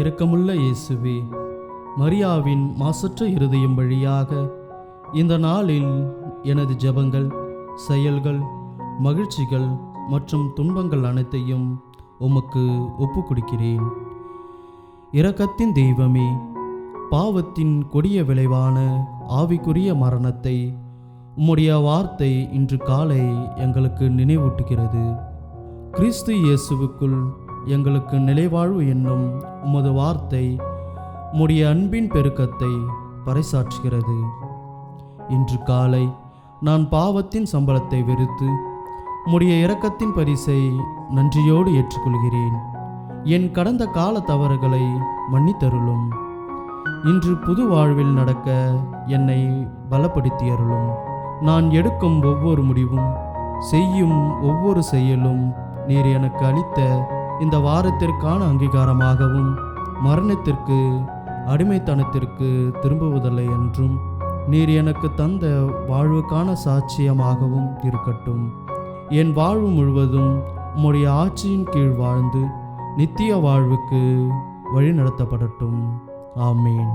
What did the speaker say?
இரக்கமுள்ள இயேசுவே மரியாவின் மாசற்ற இருதயம் வழியாக இந்த நாளில் எனது ஜெபங்கள் செயல்கள் மகிழ்ச்சிகள் மற்றும் துன்பங்கள் அனைத்தையும் உமக்கு ஒப்பு கொடுக்கிறேன் இரக்கத்தின் தெய்வமே பாவத்தின் கொடிய விளைவான ஆவிக்குரிய மரணத்தை உம்முடைய வார்த்தை இன்று காலை எங்களுக்கு நினைவூட்டுகிறது. கிறிஸ்து இயேசுவுக்குள் எங்களுக்கு நிலைவாழ்வு என்னும் உமது வார்த்தை உம்முடைய அன்பின் பெருக்கத்தை பறைசாற்றுகிறது. இன்று காலை நான் பாவத்தின் சம்பளத்தை வெறுத்து உம்முடைய இரக்கத்தின் பரிசை நன்றியோடு ஏற்றுக்கொள்கிறேன். என் கடந்த கால தவறுகளை மன்னித்தருளும். இன்று புது வாழ்வில் நடக்க என்னை பலப்படுத்தியருளும். நான் எடுக்கும் ஒவ்வொரு முடிவும் செய்யும் ஒவ்வொரு செயலும் நீர் எனக்கு அளித்த இந்த வாரத்திற்கான அங்கீகாரமாகவும் மரணத்திற்கு அடிமைத்தனத்திற்கு திரும்புவதில்லை என்றும் நீர் எனக்கு தந்த வாழ்வுக்கான சாட்சியமாகவும் இருக்கட்டும். என் வாழ்வு முழுவதும் உம்முடைய ஆட்சியின் கீழ் வாழ்ந்து நித்திய வாழ்வுக்கு வழிநடத்தப்படட்டும். ஆமீன்.